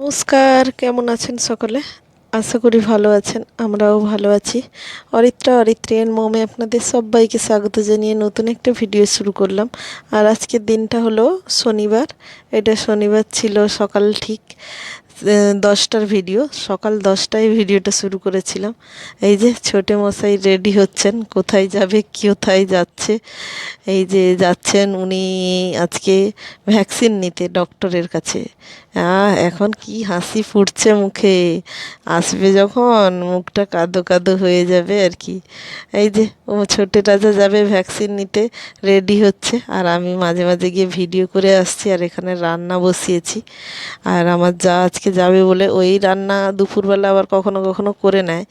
নমস্কার, কেমন আছেন সকলে? আশা করি ভালো আছেন, আমরাও ভালো আছি। অরিত্রা, অরিত্রিয়ান মোমে আপনাদের সবাইকে স্বাগত জানিয়ে নতুন একটা ভিডিও শুরু করলাম। আর আজকের দিনটা হলো শনিবার। এটা শনিবার ছিল সকাল ঠিক। দশটার ভিডিও, সকাল দশটায় ভিডিওটা শুরু করেছিলাম। এই যে ছোটে মশাই রেডি হচ্ছেন, কোথায় যাবে, কোথায় যাচ্ছে, এই যে যাচ্ছেন উনি আজকে ভ্যাকসিন নিতে ডক্টরের কাছে। এখন কি হাসি ফুটছে মুখে। আসবে যখন, মুখটা কাদো কাদো হয়ে যাবে আর কি। এই যে ও ছোটে রাজা যাবে ভ্যাকসিন নিতে, রেডি হচ্ছে। আর আমি মাঝে মাঝে গিয়ে ভিডিও করে আসছি আর এখানে রান্না বসিয়েছি। আর আমার যা আজকে যাবে বলে ওই রান্না দুপুরবেলা আবার কখনো কখনো করে নেয়।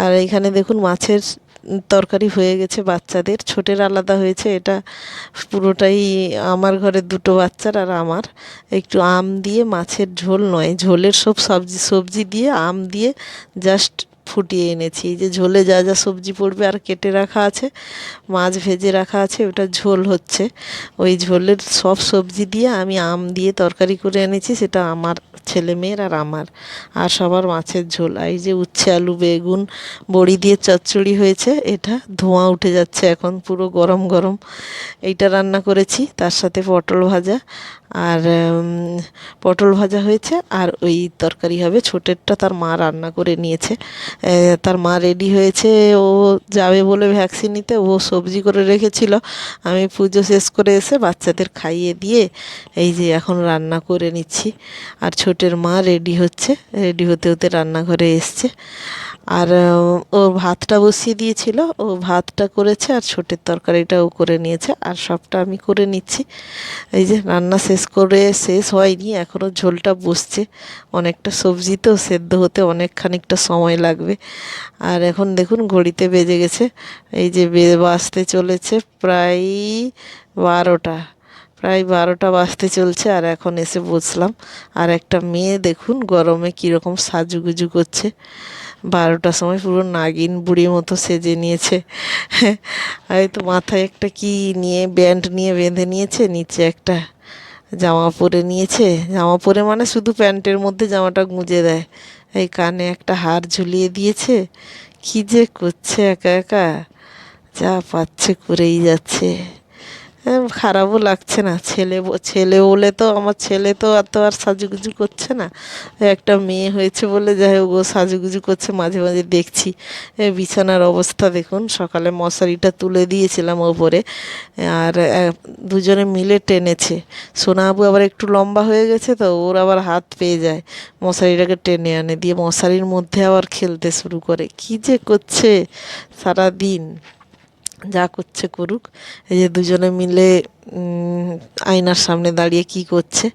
আর এখানে দেখুন মাছের তরকারি হয়ে গেছে বাচ্চাদের, ছোটের আলাদা হয়েছে, এটা পুরোটাই আমার ঘরে দুটো বাচ্চার আর আমার। একটু আম দিয়ে মাছের ঝোল নয়, ঝোলের সব সবজি সবজি দিয়ে, আম দিয়ে জাস্ট ফুটিয়ে এনেছি। যে ঝোলে যা যা সবজি পড়বে আর কেটে রাখা আছে, মাছ ভেজে রাখা আছে, ওটা ঝোল হচ্ছে। ওই ঝোলের সব সবজি দিয়ে আমি আম দিয়ে তরকারি করে এনেছি, সেটা আমার ছেলে মেয়ের আর আমার। আর সবার মাছের ঝোল। এই যে উচ্ছে, আলু, বেগুন, বড়ি দিয়ে চচ্চড়ি হয়েছে, এটা ধোঁয়া উঠে যাচ্ছে এখন, পুরো গরম গরম। এইটা রান্না করেছি, তার সাথে পটল ভাজা। আর পটল ভাজা হয়েছে, আর ওই তরকারি হবে, ছোটেরটা তার মা রান্না করে নিয়েছে। তার মা রেডি হয়েছে, ও যাবে বলে ভ্যাকসিন নিতে, ও সবজি করে রেখেছিল। আমি পুজো শেষ করে এসে বাচ্চাদের খাইয়ে দিয়ে এই যে এখন রান্না করে নিচ্ছি। আর ছোটের মা রেডি হচ্ছে রেডি হতে হতে রান্নাঘরে এসছে। আর ও ভাতটা বসিয়ে দিয়েছিল, ও ভাতটা করেছে আর ছোটের তরকারিটাও করে নিয়েছে, আর সবটা আমি করে নিচ্ছি। এই যে রান্না শেষ করে শেষ হয়নি এখনও ঝোলটা বসছে, অনেকটা সবজি তো, সেদ্ধ হতে অনেক খানিকটা সময় লাগবে। আর এখন দেখুন ঘড়িতে বেজে গেছে, এই যে বে- বাজতে চলেছে প্রায় বারোটা প্রায় বারোটা বাজতে চলছে, আর এখন এসে বসলাম। আর একটা মেয়ে দেখুন গরমে কীরকম সাজুগুজু করছে। বারোটার সময় পুরো নাগিন বুড়ির মতো সেজে নিয়েছে। এই তো মাথায় একটা কি নিয়ে, ব্যান্ড নিয়ে বেঁধে নিয়েছে, নিচে একটা জামা পরে নিয়েছে। জামা পরে মানে শুধু প্যান্টের মধ্যে জামাটা গুঁজে দেয়। এই কানে একটা হার ঝুলিয়ে দিয়েছে। কি যে করছে একা একা? যা পাচ্ছে করেই যাচ্ছে। খারাপও লাগছে না। ছেলে ছেলে বলে তো আমার ছেলে তো এত আর সাজুগুজু করছে না। একটা মেয়ে হয়েছে বলে যাই হোক, ও সাজুগুজু করছে, মাঝে মাঝে দেখছি। বিছানার অবস্থা দেখুন, সকালে মশারিটা তুলে দিয়েছিলাম ওপরে। আর দুজনে মিলে টেনেছে। সোনাবু আবার একটু লম্বা হয়ে গেছে তো, ওর আবার হাত পেয়ে যায়। মশারিটাকে টেনে আনে, দিয়ে মশারির মধ্যে আবার খেলতে শুরু করে। কি যে করছে সারা দিন যা করছে করুক, এই যে দুজনে মিলে আয়নার সামনে দাঁড়িয়ে কি করছে।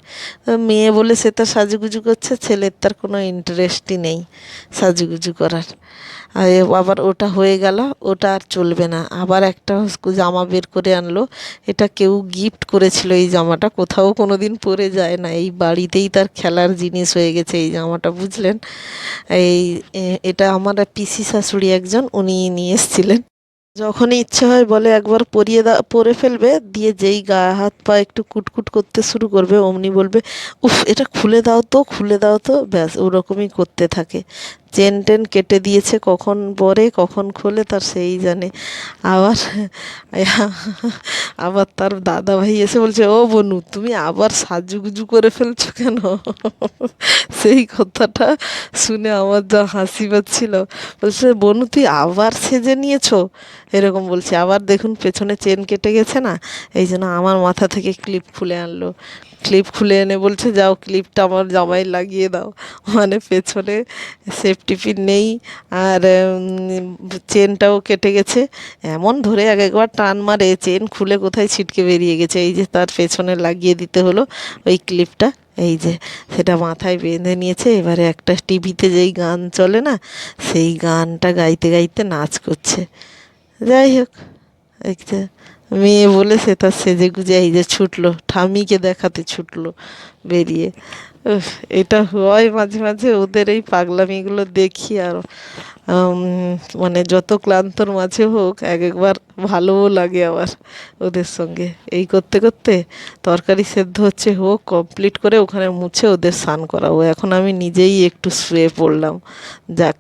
মেয়ে বলে, সে তো সাজুগুজু করছে, ছেলের তার কোনো ইন্টারেস্টই নেই সাজুগুজু করার। আবার ওটা হয়ে গেল, ওটা আর চলবে না। আবার একটা জামা বের করে আনলো, এটা কেউ গিফট করেছিল এই জামাটা, কোথাও কোনো দিন পরে যায় না। এই বাড়িতেই তার খেলার জিনিস হয়ে গেছে এই জামাটা, বুঝলেন? এই এটা আমার পিসি শাশুড়ি একজন উনি নিয়ে এসেছিলেন। যখনই ইচ্ছে হয় বলে একবার পরিয়ে দা, পরে ফেলবে, দিয়ে যেই গা, হাত, পা একটু কুটকুট করতে শুরু করবে, অমনি বলবে, উফ, এটা খুলে দাও তো, খুলে দাও তো। ব্যাস, ওরকমই করতে থাকে। চেন টেন কেটে দিয়েছে, কখন পরে, কখন খোলে, তার সেই জানে। আবার আবার তার দাদা ভাই এসে বলছে, ও বনু, তুমি আবার সাজুগুজু করে ফেলছো কেন? সেই কথাটা শুনে আমার যা হাসি পাচ্ছিল। বলছে, বনু, তুই আবার সেজে নিয়েছো? এরকম বলছে। আবার দেখুন, পেছনে চেন কেটে গেছে না? এই জন্য আমার মাথা থেকে ক্লিপ খুলে আনলো। ক্লিপ খুলে এনে বলছে, যাও ক্লিপটা আমার জামাই লাগিয়ে দাও। মানে পেছনে সেফটি পিন নেই আর চেনটাও কেটে গেছে। এমন ধরে এক একবার টান মারে চেন খুলে কোথায় ছিটকে বেরিয়ে গেছে। এই যে তার পেছনে লাগিয়ে দিতে হলো ওই ক্লিপটা এই যে সেটা মাথায় বেঁধে নিয়েছে। এবারে একটা টিভিতে যেই গান চলে না, সেই গানটা গাইতে গাইতে নাচ করছে। যাই হোক, একটা মেয়ে বলে সে তার সেজে গুজে এই যে ছুটলো ঠামিকে দেখাতে ছুটলো বেরিয়ে। এটা হয় মাঝে মাঝে ওদের এই পাগলামিগুলো দেখি আর মানে যত ক্লান্তর মাঝে হোক, এক একবার ভালোও লাগে আবার ওদের সঙ্গে। এই করতে করতে তরকারি সেদ্ধ হচ্ছে, হোক কমপ্লিট করে ওখানে মুছে ওদের স্নান করাবো। এখন আমি নিজেই একটু শুয়ে পড়লাম। যাক